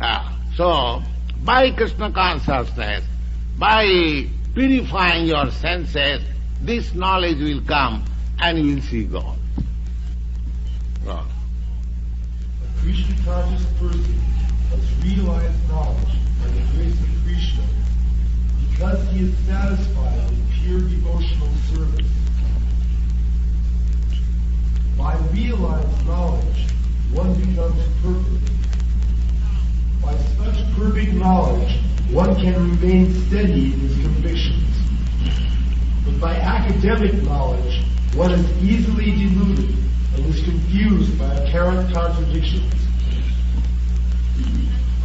Ah, so, by Krishna consciousness, by purifying your senses, this knowledge will come and you will see God. God. A Krishna conscious person has realized knowledge by the grace of Krishna because he is satisfied with pure devotional service. By realized knowledge, one becomes perfect. Knowledge, one can remain steady in his convictions. But by academic knowledge, one is easily deluded and is confused by apparent contradictions.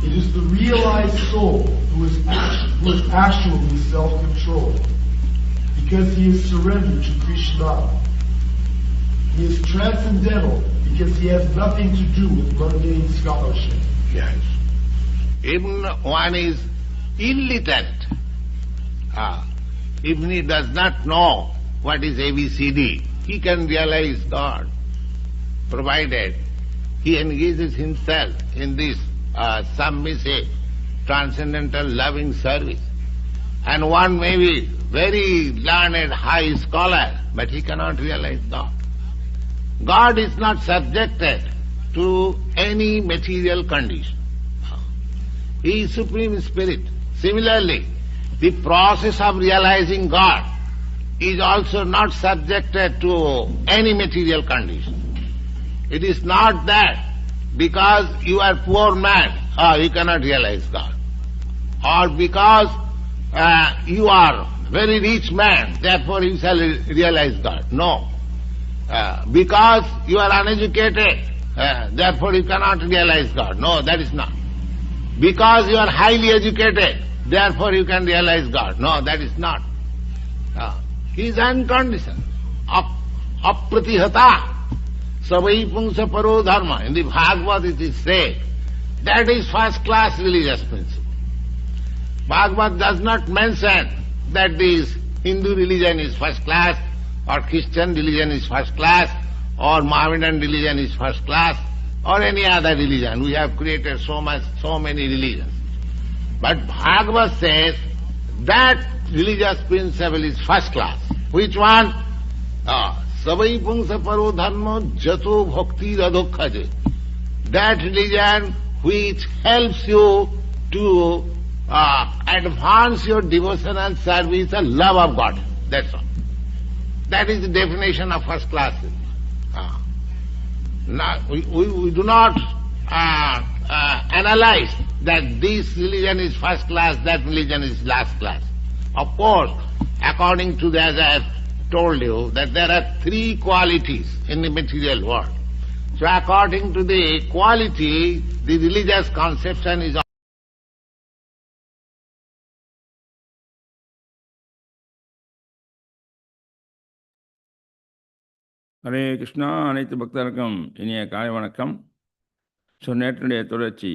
It is the realized soul who is, who is actually self-controlled because he is surrendered to Krishna. He is transcendental because he has nothing to do with mundane scholarship. Yes. Even one is illiterate. Ah, even he does not know what is ABCD, he can realize God, provided he engages himself in this uh, submissive, transcendental, loving service. And one may be very learned, high scholar, but he cannot realize God. God is not subjected to any material condition. He is Supreme Spirit. Similarly, the process of realizing God is also not subjected to any material condition. It is not that because you are poor man, ah, you cannot realize God. Or because uh, you are very rich man, therefore you shall realize God. No. Uh, because you are uneducated, uh, therefore you cannot realize God. No, that is not. Because you are highly educated, therefore you can realize God. No, that is not. Uh, he is unconditioned. Ap- Apratihata. Savai pungsa paro dharma. In the Bhagavad it is said, that is first class religious principle. Bhagavad does not mention that this Hindu religion is first class, or Christian religion is first class, or Mohammedan religion is first class, or any other religion. We have created so much, so many religions. But Bhagavad says that religious principle is first class. Which one? Ah, Savai pungsa paro dharma jato bhakti radokhaje. That religion which helps you to uh, advance your devotional service and love of God. That's all. That is the definition of first class. Ah. We, we, we do not uh, uh, analyze that this religion is first class, that religion is last class. Of course, according to the, as I have told you, that there are three qualities in the material world. So according to the quality, the religious conception is Hare Krishna அனைத்து பக்தருக்கும் இனிய காலை வணக்கம். So நேற்றுடைய தொடர்ச்சி.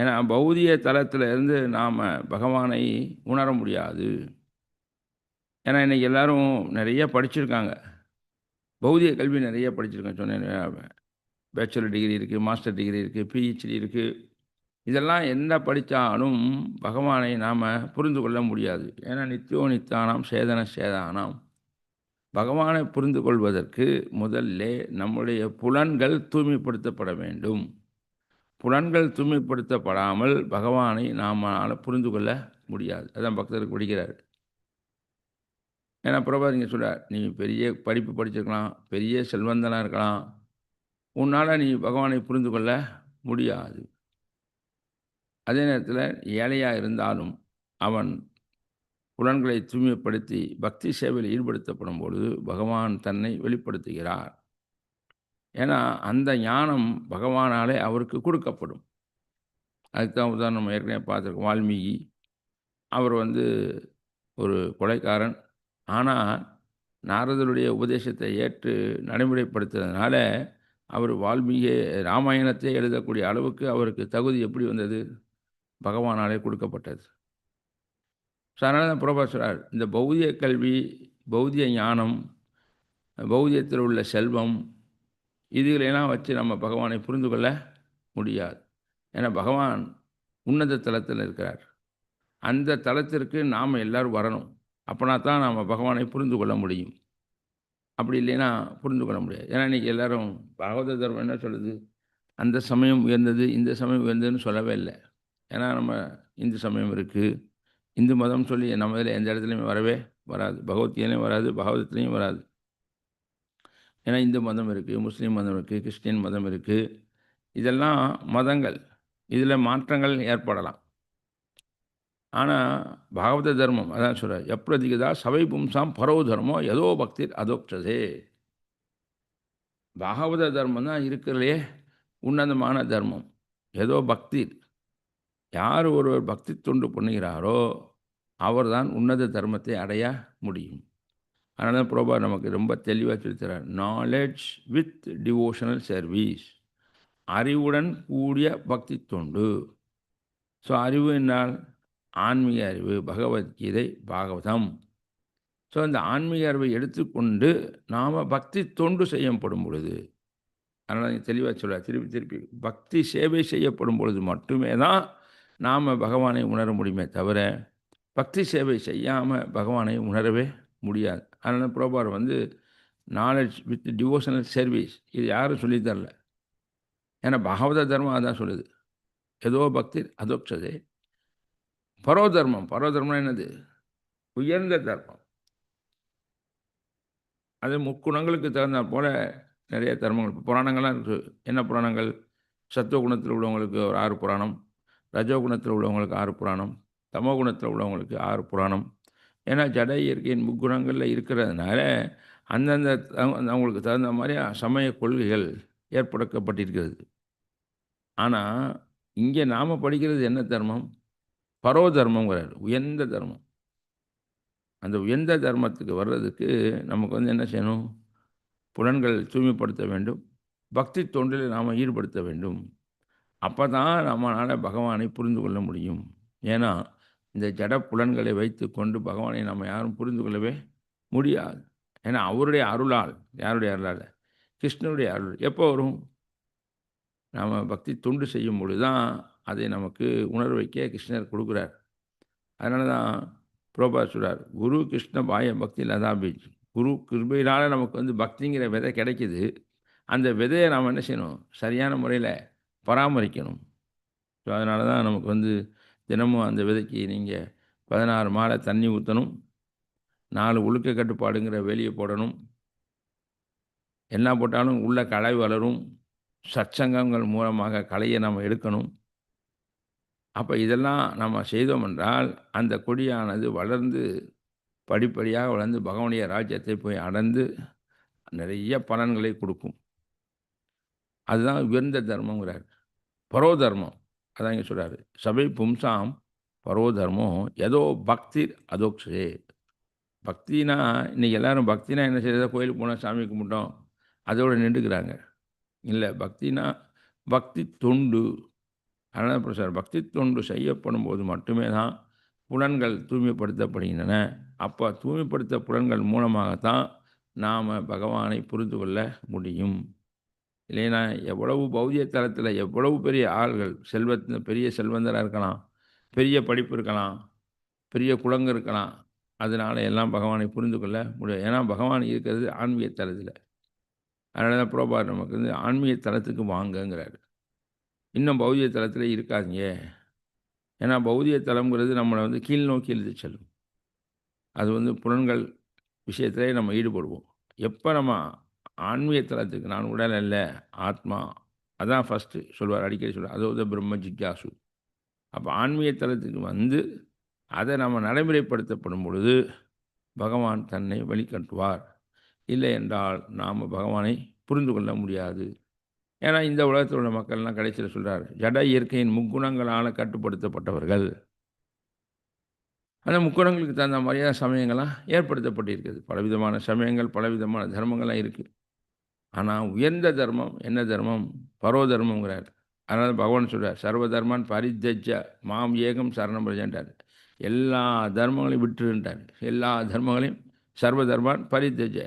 ஏன்னா பௌதிய தளத்தில் இருந்து நாம் பகவானை உணர முடியாது. ஏன்னா இன்றைக்கி எல்லாரும் நிறைய படிச்சிருக்காங்க. பௌதிய கல்வி நிறைய படிச்சிருக்கேன் சொன்னேன். பேச்சுலர் டிகிரி இருக்குது மாஸ்டர் டிகிரி இருக்குது பிஹெச்டி இருக்குது இதெல்லாம் என்ன படித்தாலும் பகவானை நாம் புரிந்து கொள்ள முடியாது. ஏன்னா நித்தியோ நித்தானாம் சேதன சேதானாம். பகவானை புரிந்து கொள்வதற்கு முதல்ல நம்முடைய புலன்கள் தூய்மைப்படுத்தப்பட வேண்டும். புலன்கள் தூய்மைப்படுத்தப்படாமல் பகவானை நாமால் புரிந்து கொள்ள முடியாது. அதான் பக்தருக்கு பிடிக்கிறார் ஏன்னா பிரபா நீங்கள் சொல்கிறார் நீ பெரிய படிப்பு படிச்சிருக்கலாம் பெரிய செல்வந்தனாக இருக்கலாம். உன்னால் நீ பகவானை புரிந்து கொள்ள முடியாது. அதே நேரத்தில் ஏழையாக இருந்தாலும் அவன் புலன்களை தூய்மைப்படுத்தி பக்தி சேவையில் ஈடுபடுத்தப்படும் பொழுது பகவான் தன்னை வெளிப்படுத்துகிறார். ஏன்னா அந்த ஞானம் பகவானாலே அவருக்கு கொடுக்கப்படும். அதுதான் உதாரணம் ஏற்கனவே பார்த்துருக்கோம். வால்மீகி அவர் வந்து ஒரு கொலைக்காரன் ஆனால் நாரதருடைய உபதேசத்தை ஏற்று நடைமுறைப்படுத்துறதுனால அவர் வால்மீகி ராமாயணத்தை எழுதக்கூடிய அளவுக்கு அவருக்கு தகுதி எப்படி வந்தது? பகவானாலே கொடுக்கப்பட்டது. ஸோ அதனால தான் பிரபா சொல்கிறார் இந்த பௌதிய கல்வி பௌதிய ஞானம் பௌதியத்தில் உள்ள செல்வம் இதுகளெல்லாம் வச்சு நம்ம பகவானை புரிந்து கொள்ள முடியாது. ஏன்னா பகவான் உன்னத தலத்தில் இருக்கிறார். அந்த தலத்திற்கு நாம் எல்லோரும் வரணும். அப்போனா தான் நாம் பகவானை புரிந்து கொள்ள முடியும். அப்படி இல்லைன்னா புரிந்து கொள்ள முடியாது. ஏன்னா இன்றைக்கி எல்லோரும் பாகவத தர்மம் என்ன சொல்லுது? அந்த சமயம் உயர்ந்தது இந்த சமயம் உயர்ந்ததுன்னு சொல்லவே இல்லை. ஏன்னா நம்ம இந்து சமயம் இருக்குது இந்து மதம் சொல்லி நம்ம இதில் எந்த இடத்துலையுமே வரவே வராது. பகவத்கீதையிலையும் வராது பாகவதத்துலேயும் வராது. ஏன்னா இந்து மதம் இருக்குது முஸ்லீம் மதம் இருக்குது கிறிஸ்டின் மதம் இருக்குது. இதெல்லாம் மதங்கள். இதில் மாற்றங்கள் ஏற்படலாம். ஆனால் பாகவத தர்மம் அதான் சொல்கிறார் எப்பிரதிகதா சபை பும்சாம் பரவு தர்மம் ஏதோ பக்தி அதோக்ஷதே பாகவத தர்மம் தான் இருக்கிறதுலே உன்னதமான தர்மம். ஏதோ பக்தி யார் ஒருவர் பக்தி தொண்டு பண்ணுகிறாரோ அவர்தான் உன்னத தர்மத்தை அடைய முடியும். அதனால தான் புரோபா நமக்கு ரொம்ப தெளிவாக சொல்லித்தரார் நாலேஜ் வித் டிவோஷனல் சர்வீஸ் அறிவுடன் கூடிய பக்தி தொண்டு. ஸோ அறிவு என்னால் ஆன்மீக அறிவு பகவத்கீதை பாகவதம். ஸோ அந்த ஆன்மீக அறிவை எடுத்துக்கொண்டு நாம் பக்தி தொண்டு செய்யப்படும் பொழுது அதனால் தெளிவாக சொல்ல திருப்பி திருப்பி பக்தி சேவை செய்யப்படும் பொழுது மட்டுமே தான் நாம் பகவானை உணர முடியுமே தவிர பக்தி சேவை செய்யாமல் பகவானை உணரவே முடியாது. அதனால் புரோபார் வந்து நாலேஜ் வித் டிவோஷனல் சர்வீஸ் இது யாரும் சொல்லித்தரல ஏன்னா பகவத தர்மம் அதான் சொல்லுது. ஏதோ பக்தி அதோக்ஷது பரோ தர்மம் பரோ தர்மம் என்னது? உயர்ந்த தர்மம். அது முக்குணங்களுக்கு தகுந்த போல் நிறைய தர்மங்கள். இப்போ புராணங்கள்லாம் இருக்குது என்ன புராணங்கள்? சத்துவ குணத்தில் உள்ளவங்களுக்கு ஒரு ஆறு புராணம். ரஜோ குணத்தில் உள்ளவங்களுக்கு ஆறு புராணம் தமோ குணத்தில் உள்ளவங்களுக்கு ஆறு புராணம். ஏன்னா ஜட இயற்கையின் முக்குணங்களில் இருக்கிறதுனால அந்தந்த அவங்களுக்கு தகுந்த மாதிரி சமய கொள்கைகள் ஏற்படுத்தப்பட்டிருக்கிறது. ஆனால் இங்கே நாம் படிக்கிறது என்ன தர்மம்? பரோ தர்மங்கிறார் உயர்ந்த தர்மம். அந்த உயர்ந்த தர்மத்துக்கு வர்றதுக்கு நமக்கு வந்து என்ன செய்யணும்? புலன்கள் தூய்மைப்படுத்த வேண்டும். பக்தி தொண்டில் நாம் ஈடுபடுத்த வேண்டும். அப்போ தான் நம்மளால் பகவானை புரிந்து கொள்ள முடியும். ஏன்னா இந்த ஜட புலன்களை வைத்து கொண்டு பகவானை நம்ம யாரும் புரிந்து கொள்ளவே முடியாது. ஏன்னா அவருடைய அருளால் யாருடைய அருளால் கிருஷ்ணனுடைய அருள். எப்போ வரும்? நாம் பக்தி தொண்டு செய்யும் பொழுது தான் அதை நமக்கு உணர வைக்க கிருஷ்ணர் கொடுக்குறார். அதனால தான் புரோபா சொல்கிறார் குரு கிருஷ்ண பாய பக்தி லதா பீஜ். குரு கிருபையினால் நமக்கு வந்து பக்திங்கிற விதை கிடைக்கிது. அந்த விதையை நாம் என்ன செய்யணும்? சரியான முறையில் பராமரிக்கணும். ஸோ அதனால தான் நமக்கு வந்து தினமும் அந்த விதைக்கு நீங்கள் பதினாறு மாலை தண்ணி ஊற்றணும் நாலு ஒழுக்க கட்டுப்பாடுங்கிற வெளியே போடணும். என்ன போட்டாலும் உள்ள களை வளரும். சச்சங்கங்கள் மூலமாக கலையை நம்ம எடுக்கணும். அப்போ இதெல்லாம் நம்ம செய்தோம் என்றால் அந்த கொடியானது வளர்ந்து படிப்படியாக வளர்ந்து பகவனுடைய ராஜ்யத்தை போய் அடைந்து நிறைய பலன்களை கொடுக்கும். அதுதான் உயர்ந்த தர்மங்கிறார் பரோதர்மம். அதான் இங்கே சொல்கிறாரு சபை பும்சாம் பரோதர்மம் ஏதோ பக்தி அதோக்ஷே. பக்தினா இன்றைக்கி எல்லோரும் பக்தினா என்ன செய்யறதா? கோயிலுக்கு போனால் சாமி கும்பிட்டோம். அதோடு நின்றுக்கிறாங்க. இல்லை பக்தினா பக்தி தொண்டு. அதனால் சார் பக்தி தொண்டு செய்யப்படும் போது மட்டுமே தான் புலன்கள் தூய்மைப்படுத்தப்படுகின்றன. அப்போ தூய்மைப்படுத்த புலன்கள் மூலமாகத்தான் நாம் பகவானை புரிந்து கொள்ள முடியும். இல்லைன்னா எவ்வளவு பௌதிய தளத்தில் எவ்வளவு பெரிய ஆள்கள் செல்வத் பெரிய செல்வந்தராக இருக்கலாம் பெரிய படிப்பு இருக்கலாம் பெரிய குளங்கு இருக்கலாம் அதனால் எல்லாம் பகவானை புரிந்து கொள்ள முடியும் ஏன்னா பகவான் இருக்கிறது ஆன்மீக தளத்தில் அதனால தான் புரோபார் நமக்கு வந்து ஆன்மீக தளத்துக்கு வாங்கங்கிறாரு. இன்னும் பௌதிய தளத்தில் இருக்காதீங்க. ஏன்னா பௌதிய தளம்ங்கிறது நம்மளை வந்து கீழ் நோக்கி எழுதி செல்லும். அது வந்து புலன்கள் விஷயத்திலே நம்ம ஈடுபடுவோம். எப்போ நம்ம ஆன்மீக தளத்துக்கு நான் உடல் அல்ல ஆத்மா. அதான் ஃபஸ்ட்டு சொல்வார் அடிக்கடி சொல்வார். அதோட பிரம்ம ஜிக்யாசு. அப்போ ஆன்மீக தளத்துக்கு வந்து அதை நம்ம நடைமுறைப்படுத்தப்படும் பொழுது பகவான் தன்னை வழிகட்டுவார். இல்லை என்றால் நாம் பகவானை புரிந்து கொள்ள முடியாது. ஏன்னா இந்த உலகத்தில் உள்ள மக்கள்லாம் கடைசியில் சொல்கிறார் ஜட இயற்கையின் முக்குணங்களால் கட்டுப்படுத்தப்பட்டவர்கள். அந்த முக்குணங்களுக்கு தகுந்த மாதிரியான சமயங்கள்லாம் ஏற்படுத்தப்பட்டிருக்குது. பலவிதமான சமயங்கள் பலவிதமான தர்மங்கள்லாம் இருக்குது ஆனால் உயர்ந்த தர்மம் என்ன தர்மம்? பரோ தர்மங்கிறார் அதனால் பகவான் சொல்கிறார் சர்வ தர்மான் பரித்தஜ மாம் ஏகம் சரணம் பிரஜன்றார் எல்லா தர்மங்களையும் விட்டுருன்றார் எல்லா தர்மங்களையும் சர்வ தர்மான் பரித்தஜ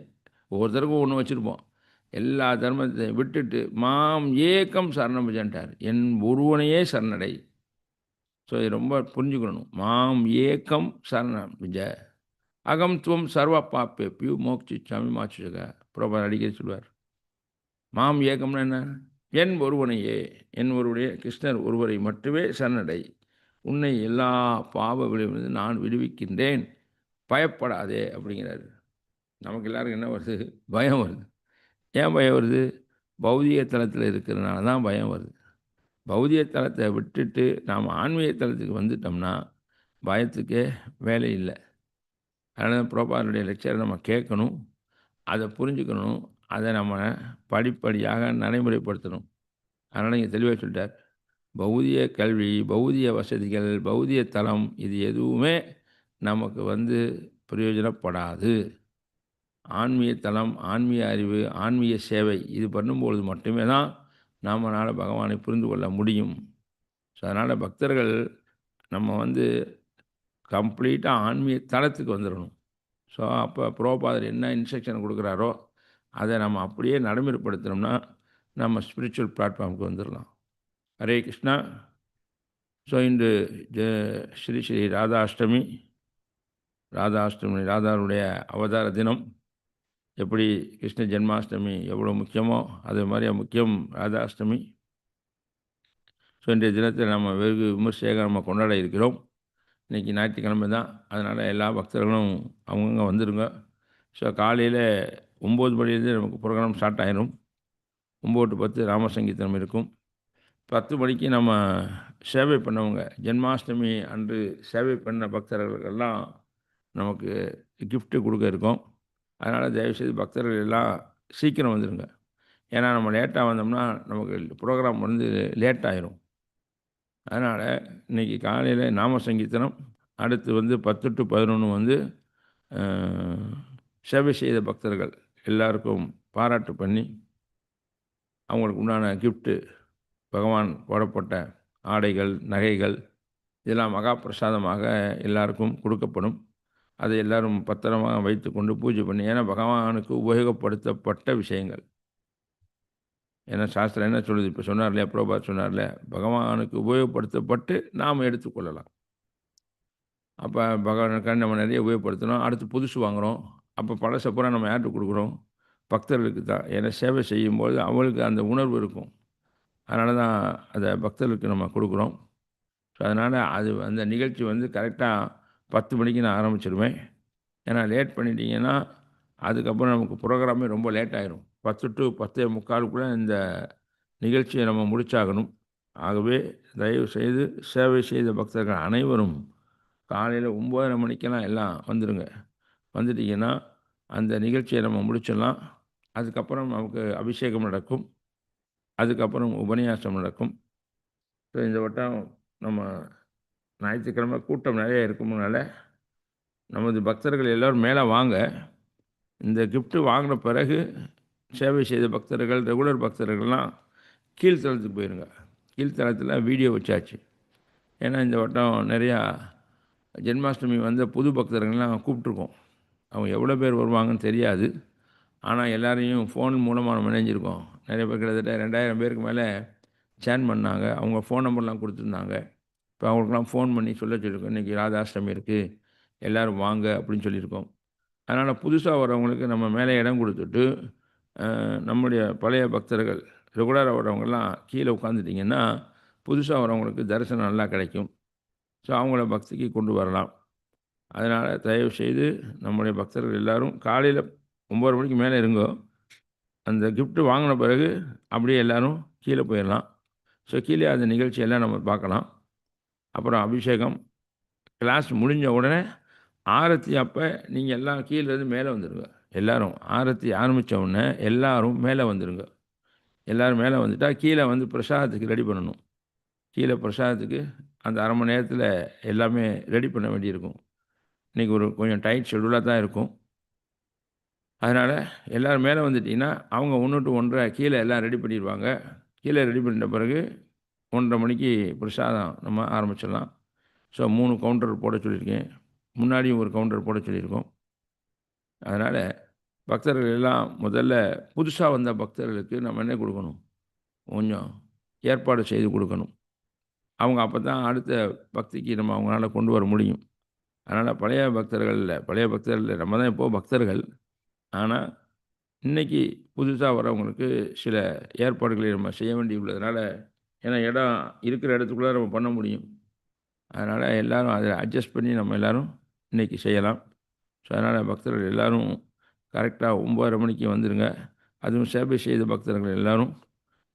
ஒவ்வொருத்தருக்கும் ஒன்று வச்சுருப்போம். எல்லா தர்மத்தையும் விட்டுட்டு மாம் ஏக்கம் சரணபுஜன்ட்டார் என் ஒருவனையே சரணடை. ஸோ இது ரொம்ப புரிஞ்சுக்கணும். மாம் ஏக்கம் சரணபுஜ அகம் துவம் சர்வ பாப்பே பியூ மோக்ஷி சாமி மாச்சுக புரோபர் அடிக்கடி சொல்வார் மாம் ஏக்கம்னா என்ன? என் ஒருவனையே என் ஒருவனையே கிருஷ்ணர் ஒருவரை மட்டுமே சரணடை. உன்னை எல்லா பாவ விளைவிலிருந்து நான் விடுவிக்கின்றேன். பயப்படாதே அப்படிங்கிறாரு. நமக்கு எல்லாருக்கும் என்ன வருது? பயம் வருது. ஏன் பயம் வருது? பௌதிக தளத்தில் இருக்கிறதுனால தான் பயம் வருது. பௌதிக தளத்தை விட்டுட்டு நாம் ஆன்மீக தளத்துக்கு வந்துட்டோம்னா பயத்துக்கே வேலை இல்லை. அதனால் புரோபாருடைய லெக்சரை நம்ம கேட்கணும். அதை புரிஞ்சுக்கணும். அதை நம்ம படிப்படியாக நடைமுறைப்படுத்தணும். அதனால் இங்கே தெளிவாக சொல்லிட்டார். பௌதிய கல்வி பௌதிய வசதிகள் பௌதிய தளம் இது எதுவுமே நமக்கு வந்து பிரயோஜனப்படாது. ஆன்மீக தளம் ஆன்மீக அறிவு ஆன்மீக சேவை இது பண்ணும்பொழுது மட்டுமே தான் நம்மளால் பகவானை புரிந்து கொள்ள முடியும். ஸோ அதனால் பக்தர்கள் நம்ம வந்து கம்ப்ளீட்டாக ஆன்மீக தளத்துக்கு வந்துடணும் ஸோ அப்போ புரோபாதர் என்ன இன்ஸ்ட்ரக்ஷன் கொடுக்குறாரோ அதை நம்ம அப்படியே நடைமுறைப்படுத்தினோம்னா நம்ம ஸ்பிரிச்சுவல் பிளாட்ஃபார்முக்கு வந்துடலாம் ஹரே கிருஷ்ணா. ஸோ இன்று ஜ- ஸ்ரீ ஸ்ரீ ராதாஷ்டமி ராதாஷ்டமி ராதாருடைய அவதார தினம். எப்படி கிருஷ்ண ஜென்மாஷ்டமி எவ்வளோ முக்கியமோ அதே மாதிரி முக்கியம் ராதாஷ்டமி. ஸோ இன்றைய தினத்தில் நம்ம வெகு விமர்சையாக நம்ம கொண்டாட இருக்கிறோம். இன்றைக்கி ஞாயிற்றுக்கிழமை தான். அதனால் எல்லா பக்தர்களும் அவங்கவுங்க வந்துடுங்க ஸோ காலையில் ஒம்பது மணிலேருந்து நமக்கு ப்ரோக்ராம் ஸ்டார்ட் ஆயிரும். ஒம்பது டு பத்து ராமசங்கீதம் இருக்கும். பத்து மணிக்கு நம்ம சேவை பண்ணவங்க ஜென்மாஷ்டமி அன்று சேவை பண்ண பக்தர்களுக்கெல்லாம் நமக்கு கிஃப்ட்டு கொடுக்க இருக்கோம். அதனால் தயவுசெய்து பக்தர்கள் எல்லாம் சீக்கிரம் வந்துடுங்க ஏன்னா நம்ம லேட்டாக வந்தோம்னா நமக்கு ப்ரோக்ராம் வந்து லேட் ஆயிரும். அதனால் இன்றைக்கி காலையில் நாம சங்கீர்த்தனம் அடுத்து வந்து பத்து டு பதினொன்று வந்து சேவை செய்த பக்தர்கள். எல்லாருக்கும் பாராட்டு பண்ணி அவங்களுக்கு உண்டான கிஃப்ட்டு பகவான் போடப்பட்ட ஆடைகள் நகைகள் இதெல்லாம் மகா பிரசாதமாக எல்லாருக்கும் கொடுக்கப்படும். அதை எல்லாரும் பத்திரமாக வைத்துக்கொண்டு பூஜை பண்ணி ஏன்னா பகவானுக்கு உபயோகப்படுத்தப்பட்ட விஷயங்கள். ஏன்னா சாஸ்திரம் என்ன சொல்லுது? இப்போ சொன்னார் இல்லையா பிரபாத் சொன்னார்ல பகவானுக்கு உபயோகப்படுத்தப்பட்டு நாம் எடுத்துக்கொள்ளலாம். அப்போ பகவானுக்காண்டி நம்ம நிறைய உபயோகப்படுத்தணும். அடுத்து புதுசு வாங்குகிறோம் அப்போ பழசை பூரா நம்ம யார்கிட்ட கொடுக்குறோம்? பக்தர்களுக்கு தான். ஏன்னா சேவை செய்யும்போது அவங்களுக்கு அந்த உணர்வு இருக்கும். அதனால தான் அதை பக்தர்களுக்கு நம்ம கொடுக்குறோம். ஸோ அதனால் அது அந்த நிகழ்ச்சி வந்து கரெக்டாக பத்து மணிக்கு நான் ஆரம்பிச்சிருவேன். ஏன்னா லேட் பண்ணிட்டீங்கன்னா அதுக்கப்புறம் நமக்கு ப்ரோக்ராமே ரொம்ப லேட் ஆகிரும் பத்து டு பத்தே முக்காலுக்குள்ளே இந்த நிகழ்ச்சியை நம்ம முடிச்சாகணும். ஆகவே தயவு செய்து சேவை செய்த பக்தர்கள் அனைவரும் காலையில் ஒம்பதரை மணிக்கெல்லாம் எல்லாம் வந்துடுங்க வந்துட்டிங்கன்னா அந்த நிகழ்ச்சியை நம்ம முடிச்சிடலாம். அதுக்கப்புறம் நமக்கு அபிஷேகம் நடக்கும். அதுக்கப்புறம் உபன்யாசம் நடக்கும். ஸோ இந்த வட்டம் நம்ம ஞாயிற்றுக்கிழமை கூட்டம் நிறைய இருக்கும்னால நமது பக்தர்கள் எல்லோரும் மேலே வாங்க. இந்த கிஃப்ட்டு வாங்கின பிறகு சேவை செய்த பக்தர்கள் ரெகுலர் பக்தர்கள்லாம் கீழ்த்தளத்துக்கு போயிருங்க. கீழ்த்தளத்தில் வீடியோ வச்சாச்சு. ஏன்னா இந்த வட்டம் நிறையா ஜென்மாஷ்டமி வந்த புது பக்தர்கள்லாம் கூப்பிட்ருக்கோம் அவங்க எவ்வளோ பேர் வருவாங்கன்னு தெரியாது. ஆனால் எல்லாரையும் ஃபோன் மூலமாக நம்ம இணைஞ்சிருக்கோம். நிறைய பேர் கிட்டத்தட்ட ரெண்டாயிரம் பேருக்கு மேலே சேன் பண்ணாங்க. அவங்க ஃபோன் நம்பர்லாம் கொடுத்துருந்தாங்க. இப்போ அவங்களுக்குலாம் ஃபோன் பண்ணி சொல்ல சொல்லியிருக்கோம். இன்றைக்கி ராதாஷ்டமி இருக்குது எல்லோரும் வாங்க அப்படின்னு சொல்லியிருக்கோம். அதனால் புதுசாக வரவங்களுக்கு நம்ம மேலே இடம் கொடுத்துட்டு நம்முடைய பழைய பக்தர்கள் ரெகுலராக வரவங்கெல்லாம் கீழே உட்காந்துட்டிங்கன்னா புதுசாக வரவங்களுக்கு தரிசனம் நல்லா கிடைக்கும். ஸோ அவங்கள பக்திக்கு கொண்டு வரலாம். அதனால் தயவு செய்து நம்முடைய பக்தர்கள் எல்லோரும் காலையில் ஒம்பது மணிக்கு மேலே இருங்கோ. அந்த கிஃப்ட்டு வாங்கின பிறகு அப்படியே எல்லாரும் கீழே போயிடலாம் ஸோ கீழே அந்த நிகழ்ச்சியெல்லாம் நம்ம பார்க்கலாம். அப்புறம் அபிஷேகம். கிளாஸ் முடிஞ்ச உடனே ஆரத்தி அப்போ நீங்கள் எல்லாம் கீழேருந்து மேலே வந்துடுங்க எல்லாரும் ஆரத்தி ஆரம்பித்த உடனே எல்லோரும் மேலே வந்துடுங்க எல்லாரும் மேலே வந்துட்டால் கீழே வந்து பிரசாதத்துக்கு ரெடி பண்ணணும். கீழே பிரசாதத்துக்கு அந்த அரை மணி நேரத்தில் எல்லாமே ரெடி பண்ண வேண்டியிருக்கும். இன்றைக்கி ஒரு கொஞ்சம் டைட் ஷெடியூலாக தான் இருக்கும். அதனால் எல்லோரும் மேலே வந்துட்டிங்கன்னா அவங்க ஒன்று டு ஒன்றரை கீழே எல்லாம் ரெடி பண்ணிடுவாங்க கீழே ரெடி பண்ணிட்ட பிறகு ஒன்றரை மணிக்கு பிரசாதம் நம்ம ஆரம்பிச்சிடலாம். ஸோ மூணு கவுண்டர் போட சொல்லியிருக்கேன். முன்னாடியும் ஒரு கவுண்டர் போட சொல்லியிருக்கோம். அதனால் பக்தர்கள் எல்லாம் முதல்ல புதுசாக வந்த பக்தர்களுக்கு நம்ம என்ன கொடுக்கணும்? கொஞ்சம் ஏற்பாடு செய்து கொடுக்கணும். அவங்க அப்போ தான் அடுத்த பக்திக்கு நம்ம அவங்களால கொண்டு வர முடியும். அதனால் பழைய பக்தர்கள் இல்லை. பழைய பக்தர்கள் இல்லை. நம்ம தான் இப்போது பக்தர்கள். ஆனால் இன்றைக்கி புதுசாக வரவங்களுக்கு சில ஏற்பாடுகளை நம்ம செய்ய வேண்டி உள்ளதுனால ஏன்னா இடம் இருக்கிற இடத்துக்குள்ளே நம்ம பண்ண முடியும். அதனால் எல்லோரும் அதை அட்ஜஸ்ட் பண்ணி நம்ம எல்லோரும் இன்றைக்கி செய்யலாம். ஸோ அதனால் பக்தர்கள் எல்லோரும் கரெக்டாக ஒம்பதரை மணிக்கு வந்துடுங்க அதுவும் சேவை செய்த பக்தர்கள் எல்லோரும்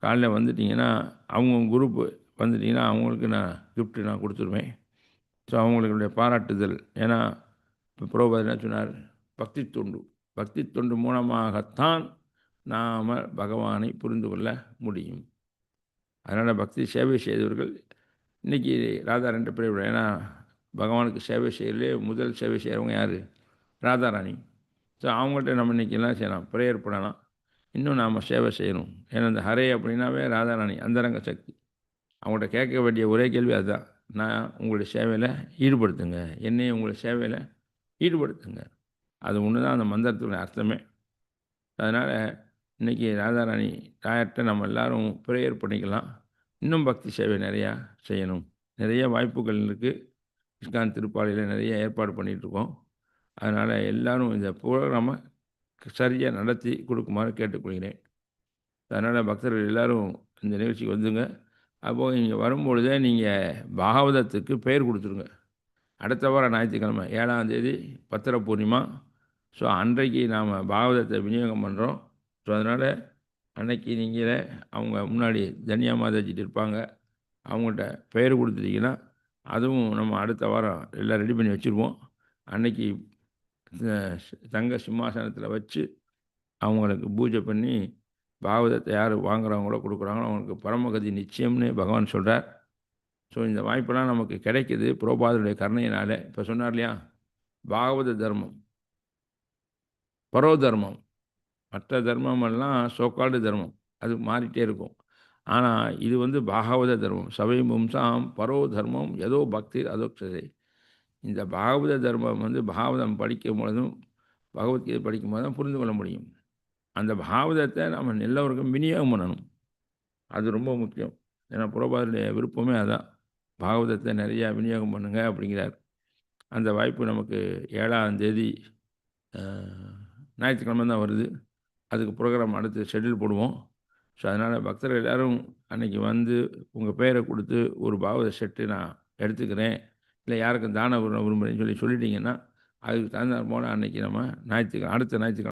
காலைல வந்துட்டிங்கன்னா அவங்க குரூப்பு வந்துட்டிங்கன்னா அவங்களுக்கு நான் கிஃப்ட்டு நான் கொடுத்துருவேன். ஸோ அவங்களுடைய பாராட்டுதல். ஏன்னா இப்போ புரோபதி என்ன சொன்னார்? பக்தி தொண்டு. பக்தி தொண்டு மூலமாகத்தான் நாம் பகவானை புரிந்து கொள்ள முடியும். அதனால் பக்தி சேவை செய்தவர்கள் இன்றைக்கி ராதா ரெண்டு பேர் ஏன்னா பகவானுக்கு சேவை செய்யலே முதல் சேவை செய்கிறவங்க யார்? ராதாராணி. ஸோ அவங்கள்ட்ட நம்ம இன்றைக்கி எல்லாம் செய்யலாம்? ப்ரேயர் பண்ணலாம். இன்னும் நாம் சேவை செய்யணும். ஏன்னா இந்த ஹரே அப்படின்னாவே ராதாராணி அந்தரங்க சக்தி. அவங்கள்ட்ட கேட்க வேண்டிய ஒரே கேள்வி அதுதான். நான் உங்களுடைய சேவையில் ஈடுபடுத்துங்க. என்னையும் உங்களுடைய சேவையில் ஈடுபடுத்துங்க. அது ஒன்று தான் அந்த மந்திரத்துடைய அர்த்தமே. அதனால் இன்றைக்கி ராதாராணி தாயர்கிட்ட நம்ம எல்லோரும் ப்ரேயர் பண்ணிக்கலாம். இன்னும் பக்தி சேவை நிறையா செய்யணும். நிறைய வாய்ப்புகள் இருக்குது இஸ்கான் திருப்பாலையில் நிறைய ஏற்பாடு பண்ணிகிட்ருக்கோம் அதனால் எல்லோரும் இந்த ப்ரோக்ராமை சரியாக நடத்தி கொடுக்குமாறு கேட்டுக்கொள்கிறேன். அதனால் பக்தர்கள் எல்லோரும் இந்த நிகழ்ச்சிக்கு வந்துங்க அப்போது இங்கே வரும்பொழுதே நீங்கள் பாகவதத்துக்கு பெயர் கொடுத்துருங்க. அடுத்த வாரம் ஞாயிற்றுக்கிழமை ஏழாம் தேதி பத்திர பூர்ணிமா ஸோ அன்றைக்கு நாம் பாகவதத்தை விநியோகம் பண்ணுறோம் ஸோ அதனால் அன்னைக்கு நீங்களே அவங்க முன்னாடி தனியா மாதாஜிட்டு இருப்பாங்க. அவங்கள்ட்ட பெயர் கொடுத்துட்டிங்கன்னா அதுவும் நம்ம அடுத்த வாரம் எல்லாம் ரெடி பண்ணி வச்சுருவோம். அன்னைக்கு தங்க சிம்மாசனத்தில் வச்சு அவங்களுக்கு பூஜை பண்ணி பாகவதத்தை யார் வாங்குறவங்களோ கொடுக்குறாங்களோ அவங்களுக்கு பரமகதி நிச்சயம்னு பகவான் சொல்கிறார் ஸோ இந்த வாய்ப்பெல்லாம் நமக்கு கிடைக்கிது. புரோபாதனுடைய கருணையினால். இப்போ சொன்னார் இல்லையா? பாகவத தர்மம். பரோ தர்மம் மற்ற தர்மமெல்லாம் சோக்காடு தர்மம். அது மாறிட்டே இருக்கும். ஆனால் இது வந்து பாகவத தர்மம். சபை மும்சாம் பரோ தர்மம் ஏதோ பக்தி அதோக்ஷதை இந்த பாகவத தர்மம் வந்து பாகவதம் படிக்கும் பொழுதும் பகவத்கீதை படிக்கும் போது தான் புரிந்து கொள்ள முடியும். அந்த பாவதத்தை நம்ம எல்லோருக்கும் விநியோகம் பண்ணணும். அது ரொம்ப முக்கியம். ஏன்னா புரோபாதனுடைய விருப்பமே அதான். பாகவதத்தை நிறையா விநியோகம் பண்ணுங்க அப்படிங்கிறார். அந்த வாய்ப்பு நமக்கு ஏழாம் தேதி ஞாயிற்றுக்கிழமை தான் வருது. அதுக்கு ப்ரோக்ராம் அடுத்து ஷெட்யூல் போடுவோம். ஸோ அதனால் பக்தர்கள் எல்லோரும் அன்றைக்கி வந்து உங்கள் பெயரை கொடுத்து ஒரு பாவத செட்டு நான் எடுத்துக்கிறேன். இல்லை யாருக்கும் தான விரும்புகிறேன்னு சொல்லி சொல்லிட்டீங்கன்னா அதுக்கு தகுந்த போல் அன்றைக்கி நம்ம ஞாயிற்றுக்கிழமை அடுத்த ஞாயிற்றுக்கிழமை